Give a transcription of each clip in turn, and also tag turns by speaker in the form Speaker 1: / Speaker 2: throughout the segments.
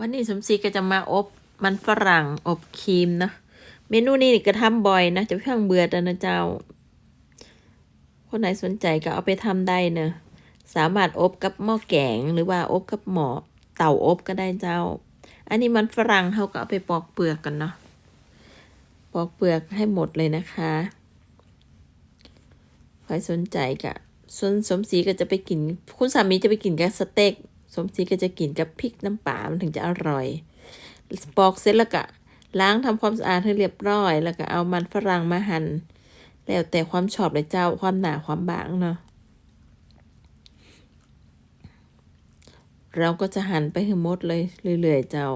Speaker 1: วันนี้สมศรีก็จะมาอบมันฝรั่งอบครีมเนาะเมนูนี้นี่ก็ทำบ่อยนะจะเพิ่งเบื่อแต่นะเจ้า คนไหนสนใจก็เอาไปทำได้เนะสามารถอบกับหม้อแกงหรือว่าอบกับหม้อเตาอบก็ได้เจ้า อันนี้มันฝรั่งเขาก็เอาไปปอกเปลือกกันเนาะปอกเปลือกให้หมดเลยนะคะใครสนใจก็ส่วนสมศรีก็จะไปกิน คุณสามีจะไปกินกับสเต็ก สมศรีก็จะกินกับพริกน้ำปลามันถึงจะอร่อย ปอกเสร็จแล้วก็ล้างทำความสะอาดให้เรียบร้อย แล้วก็เอามันฝรั่งมาหั่นแล้วแต่ความชอบเลยเจ้าความหนาความบางเนาะเราก็จะหั่นไปให้หมดเลยเรื่อยๆเจ้า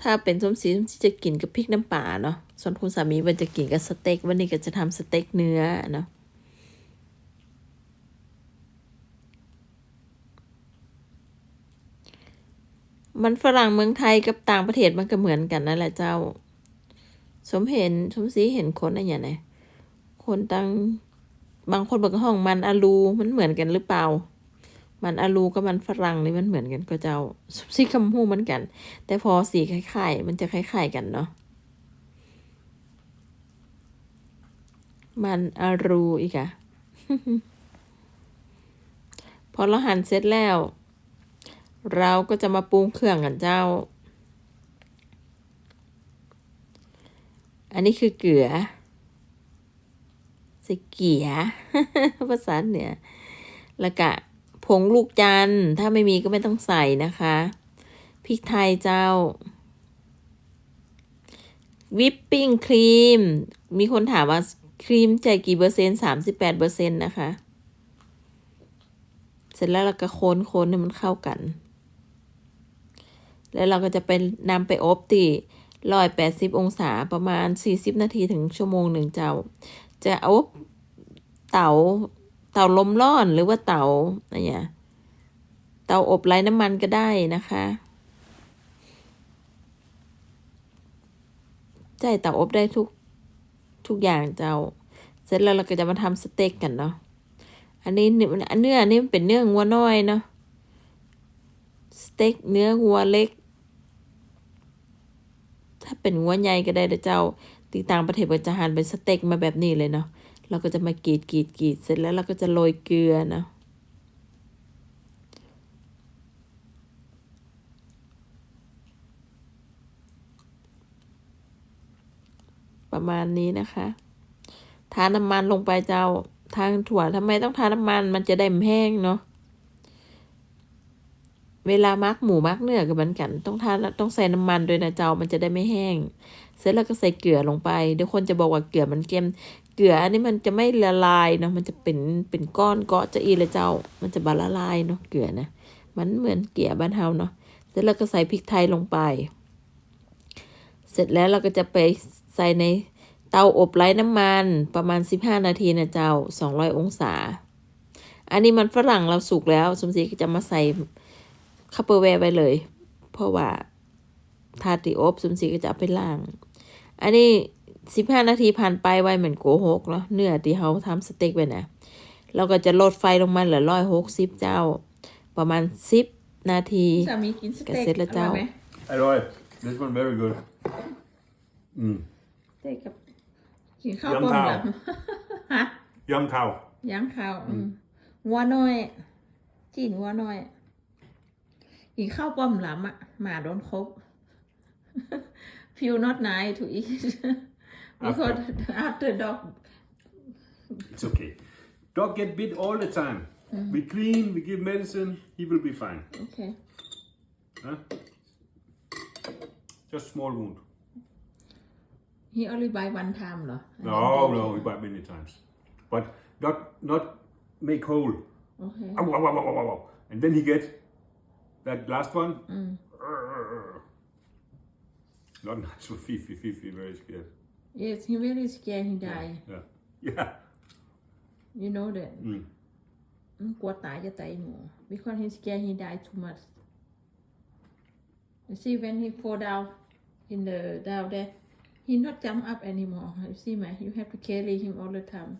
Speaker 1: ถ้าเป็นส้มสีส้มสีจะกินกับพริกน้ำปลาเนาะส่วนคุณสามีมันจะกินกับสเต็กวันนี้ก็จะทำสเต็กเนื้อเนาะ มันฝรั่งเมืองไทยกับต่างประเทศมันก็เหมือนกันนั่นแหละเจ้า สมเห็นสมศรีเห็นคนอะไรอย่างไรคนตั้งบางคนบอกห้องมันอาลูมันเหมือนกันหรือเปล่า มันอาลูกับมันฝรั่งนี่มันเหมือนกันก็เจ้าสีคำพูเหมือนกัน แต่พอสีคล้ายๆ มันจะคล้ายๆกันเนาะมันอารูอีกอะพอเราหั่นเสร็จแล้ว เราก็จะมาปรุงเครื่องกันเจ้า อันนี้คือเกลือสเกียภาษาเหนือ แล้วก็ผงลูกจันทร์ถ้าไม่มีก็ไม่ต้องใส่นะคะ พริกไทยเจ้า วิปปิ้งครีม มีคนถามว่าครีมใจกี่เปอร์เซ็นต์สามสิบแปดเปอร์เซ็นต์นะคะ เสร็จแล้วเราก็โคนโคนให้มันเข้ากัน แล้วเราก็จะไปนำไปอบที่ร้อยแปดสิบองศาประมาณสี่สิบนาทีถึงชั่วโมงหนึ่งเจ้า จะอบเตาเตาลมร้อนหรือว่าเตาอะไรเงี้ยเตาอบไร้น้ำมันก็ได้นะคะใช่เตาอบได้ทุกทุกอย่างเจ้า เสร็จแล้วเราก็จะมาทำสเต็กกันเนาะอันนี้เนื้อเนื้อนี่มันเป็นเนื้องัวน้อยเนาะสเต็กเนื้อวัวเล็ก ถ้าเป็นวัวใหญ่ก็ได้เด้อเจ้าตีต่างประเทศก็จะหั่นเป็นสเต็กมาแบบนี้เลยเนาะเราก็จะมากรีดกรีดกรีดเสร็จแล้วเราก็จะโรยเกลือเนาะประมาณนี้นะคะทาน้ำมันลงไปเจ้าทางถั่วทำไมต้องทาน้ำมันมันจะได้ไม่แห้งเนาะ เวลามักหมูมักเนื้อก็เหมือนกัน ต้องทานต้องใส่น้ำมันด้วยนะเจ้ามันจะได้ไม่แห้ง เสร็จแล้วก็ใส่เกลือลงไปเดี๋ยวคนจะบอกว่าเกลือมันเค็มเกลืออันนี้มันจะไม่ละลายเนาะมันจะเป็นเป็นก้อนเกาะจะอีเลยเจ้า มันจะบาละลายเนาะเกลือนะมันเหมือนเกลือบ้านเฮาเนาะเสร็จแล้วก็ใส่พริกไทยลงไป เสร็จแล้วเราก็จะไปใส่ในเตาอบไร้น้ำมันประมาณ 15 นาทีนะเจ้า 200 องศา อันนี้มันฝรั่งเราสุกแล้ว สมศรีก็จะมาใส่ คัพเปอร์แวร์ไว้เลย เพราะว่าทาติอบสมศรีก็จะเอาไปล้าง อันนี้สิบห้านาทีผ่านไปไวเหมือนโกหกเนาะเนื้อที่เขาทำสเต็กไว้นะเราก็จะลดไฟลงมาเหลือร้อยหกสิบเจ้า ประมาณสิบนาที
Speaker 2: สามีกินสเต็ก
Speaker 1: เสร็จแล้วเจ้า
Speaker 2: อร่อยไหม
Speaker 3: Alright, this one very good. Mm.
Speaker 2: สเต็กกับกินข้าว
Speaker 3: ยัง
Speaker 2: ป้อม
Speaker 3: ข้าว
Speaker 2: หลับฮะ
Speaker 3: Young cow.
Speaker 2: ย่างข้าวอืมวัวน้อยจีนวัวน้อยกิน ข้าวป้อมหลับอ่ะหมาโดนครบ feel not nice to eat because after dog
Speaker 3: It's okay. Dog get bit all the time. We clean, we give medicine, he will be fine.
Speaker 2: okay
Speaker 3: Huh? Just small wound.
Speaker 2: he only buy one time เหรอ
Speaker 3: No, no, we bite many times. But not not make hole.
Speaker 2: โอเค
Speaker 3: Ow, ow, ow, ow, ow, ow. And then he get that last one. Not nice for Fifi. Fifi very scared.
Speaker 2: yes he very scared he die
Speaker 3: Yeah. Yeah.
Speaker 2: you know that
Speaker 3: อืม
Speaker 2: อืมกลัวตายจะตายหมู because he scared he die too much you see when he fall down in the down there he not jump up anymore you see ไหม you have to carry him all the time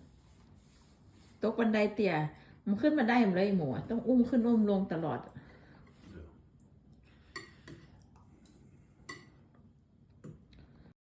Speaker 2: ตกบันไดเตี่ยมันขึ้นมาได้หมดเลยหมูอะต้องอุ้มขึ้นอุ้มลงตลอดอะ